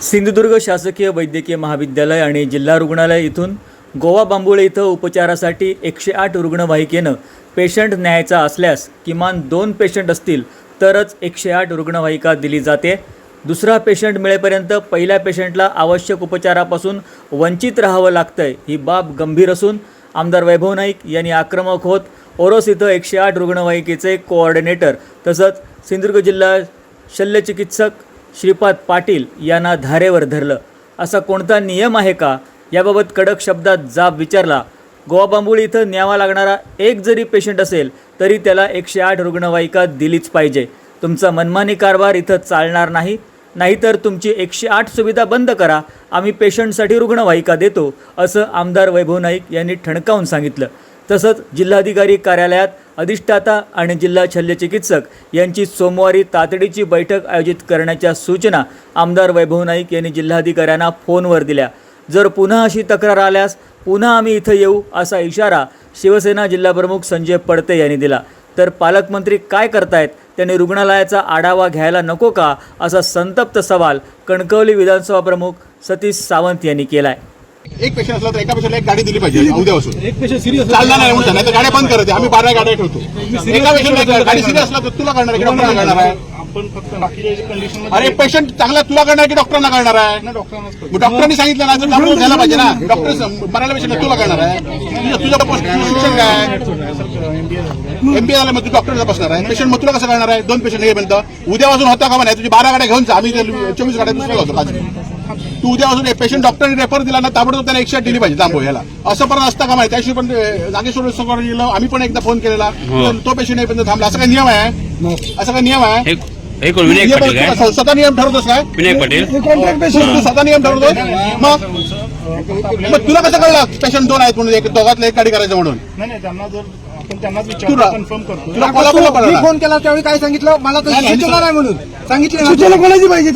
सिंधुदुर्ग शासकीय वैद्यकीय महाविद्यालय आणि जिल्हा रुग्णालय इथून गोवा बांबुळे इथं उपचारासाठी एकशे आठ रुग्णवाहिकेनं पेशंट न्यायचा असल्यास किमान दोन पेशंट असतील तरच एकशे आठ रुग्णवाहिका दिली जाते. दुसरा पेशंट मिळेपर्यंत पहिल्या पेशंटला आवश्यक उपचारापासून वंचित राहावं लागतंय ही बाब गंभीर असून आमदार वैभव नाईक यांनी आक्रमक होत ओरोस इथं एकशे आठ रुग्णवाहिकेचे कोऑर्डिनेटर तसंच सिंधुदुर्ग जिल्हा शल्यचिकित्सक श्रीपाद पाटील यांना धारेवर धरलं. असा कोणता नियम आहे का? याबाबत कडक शब्दात जाब विचारला. गोवा बांबुळी इथं न्यावा लागणारा एक जरी पेशंट असेल तरी त्याला एकशे आठ रुग्णवाहिका दिलीच पाहिजे. तुमचा मनमानी कारभार इथं चालणार नाही. नाहीतर तुमची एकशे आठ सुविधा बंद करा. आम्ही पेशंटसाठी रुग्णवाहिका देतो असं आमदार वैभव नाईक यांनी ठणकावून सांगितलं. तसंच जिल्हाधिकारी कार्यालयात अधिष्ठाता आणि जिल्हा शल्यचिकित्सक यांची सोमवारी तातडीची बैठक आयोजित करण्याच्या सूचना आमदार वैभव नाईक यांनी जिल्हाधिकाऱ्यांना फोनवर दिल्या. जर पुन्हा अशी तक्रार आल्यास पुन्हा आम्ही इथं येऊ असा इशारा शिवसेना जिल्हाप्रमुख संजय पडते यांनी दिला. तर पालकमंत्री काय करतायत? त्यांनी रुग्णालयाचा आढावा घ्यायला नको का? असा संतप्त सवाल कणकवली विधानसभा प्रमुख सतीश सावंत यांनी केला आहे एक पेशंट असला तर एका पेशंटला एक गाडी दिली पाहिजे उद्यापासून एक पेशंट सिरियस चालणार नाही म्हणतात नाही तर गाड्या बंद करते आम्ही बारा गाड्या ठेवतो. एका पेशंटला गाडी सिरियस असला तर तुला करणार आहे की डॉक्टरला करणार आहे? आपण फक्त कंडिशन अरे पेशंट चांगला तुला करणार की डॉक्टरना करणार आहे? डॉक्टरांना सांगितलं ना तर डॉक्टर घ्यायला पाहिजे ना. डॉक्टर मरायला पेशंट तुला करणार आहे? तुझं शिक्षण काय? एमबीए झालं मग तू डॉक्टर बसणार आहे. पेशंट मग तुला कसं करणार आहे? दोन पेशंट हे म्हणतं उद्यापासून होता का नाही? तुझी बारा गाड्या घेऊन जा. आम्ही चोवीस गाड्या दुसऱ्या होतो तू उद्यापासून पेशंट डॉक्टरने रेफर दिला ना ताबडतोब त्याला एकशे आठ दिली पाहिजे तांबो याला. असं पण असतं का माहिती? त्याशिवाय पण नागेश्वर गेलं आम्ही पण एकदा फोन केलेला. पण तो पेशंट येईपर्यंत थांबला. असं काही नियम आहे? असं काही नियम आहे? स्वतः नियम ठरवतोस काय? विनायक पाटील. तू स्वतः नियम ठरवतो मग? मग तुला कसं कळलं? पेशंट दोन आहेत म्हणून एक दोघातलं एक गाडी करायचं म्हणून. आपण त्यांनाच विचारतो कन्फर्म करतो तुला कोल्हापूरला मी फोन केला त्यावेळी काय सांगितलं मला तर नाही, सूचना नाही म्हणून सांगितलं ना. सूचना कोणाची पाहिजे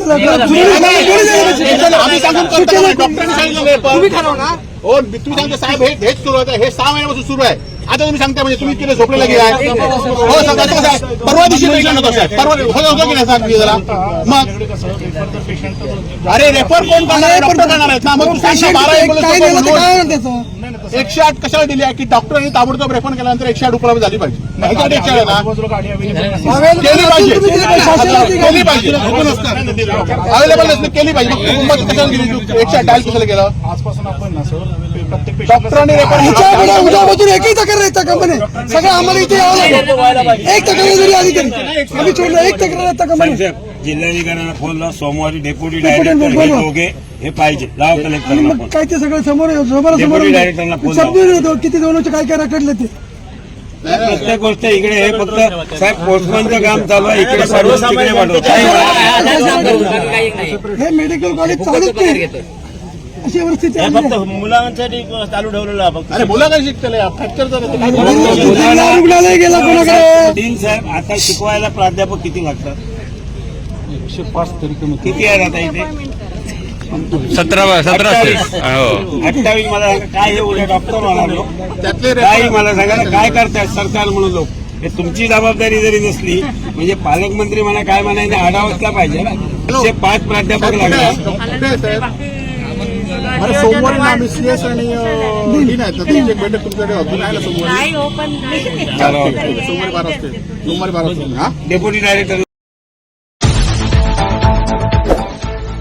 आम्ही सांगून करतो ना, डॉक्टरांनी सांगितलं नाही पण. तुम्ही ठरवणार हो तुम्ही सांगता साहेब हे हेच सुरू आहे हे सहा महिन्यापासून सुरू आहे आता तुम्ही सांगता म्हणजे तुम्ही केलं झोपलेला गेलाय हो सांगा कसं आहे? परवा दिवशी पेशंट होता साहेब परवा होतं होतं की नाही सांग मी जरा मग आपल्याकडे कसं रेफर तर पेशंट अरे रेफर कोण करणार आहे? डॉक्टर करणार आहेत ना मग तू सांग ना, बारा काय दिलं. काय त्याचं? एकशे आठ कशाला दिली आहे की डॉक्टरांनी ताबडतोब रेफर केल्यानंतर एकशे आठ उपलब्ध झाली पाहिजे एकशे आठ ना केली पाहिजे. केली पाहिजे अवेलेबल नसली केली पाहिजे मग कशाला गेली एकशे आठ डायल कशाला गेलं आजपासून आपण ना सर प्रत्येक patient डॉक्टरांनी रेफर ह्याच्या पुढे उद्यापासून एकही तक्रार कंपनी सगळं आम्हाला इथे यावं लागेल एक तक्रार जरी आली तरी आम्ही सोडलं एक तक्रार येतात कंपनी जिल्हाधिकाऱ्यांना फोन सोमवारी डेप्युटी डेप्युटी डायरेक्टर हे पाहिजे लाव आणि कलेक्टरला मग फोन काय ते सगळं समोर समोर Deputy director ला समोर फोन लावा. समजून येतो किती दोनचे काय काय रखडले ते. प्रत्येक गोष्ट इकडे हे फक्त साहेब पोस्टमनचं काम चालू आहे इकडे सर्व तिकडे हे मेडिकल कॉलेज चालूच नाही अशी परिस्थिती आली आहे. मुलांसाठी चालू ठेवलेलं आहे फक्त अरे मुलं काय शिकतले जिल्हा रुग्णालय गेला कोणाकडे? साहेब आता शिकवायला प्राध्यापक किती लागतात? एकशे पाच तरी किती आहेत आता इथे? सतरा सतरा असतील हो. अठ्ठावीस मला सांगा, काय हे उद्या डॉक्टर म्हणालो त्यातले काही मला सांगा ना, काय करतायत सरकार म्हणून लोक? हे तुमची जबाबदारी जरी नसली म्हणजे पालकमंत्री म्हणा काय म्हणायला आढावाचला पाहिजे ना. एकशे पाच प्राध्यापक अरे सोमवारी ना आम्ही सीएस आणि डीन आहेत ना त्यांची एक बैठक तुमच्याकडे होती नाही ना सोमवारी? नाही हो पण सोमवारी बारा वाजता सोमवारी बारा वाजता हा? Deputy director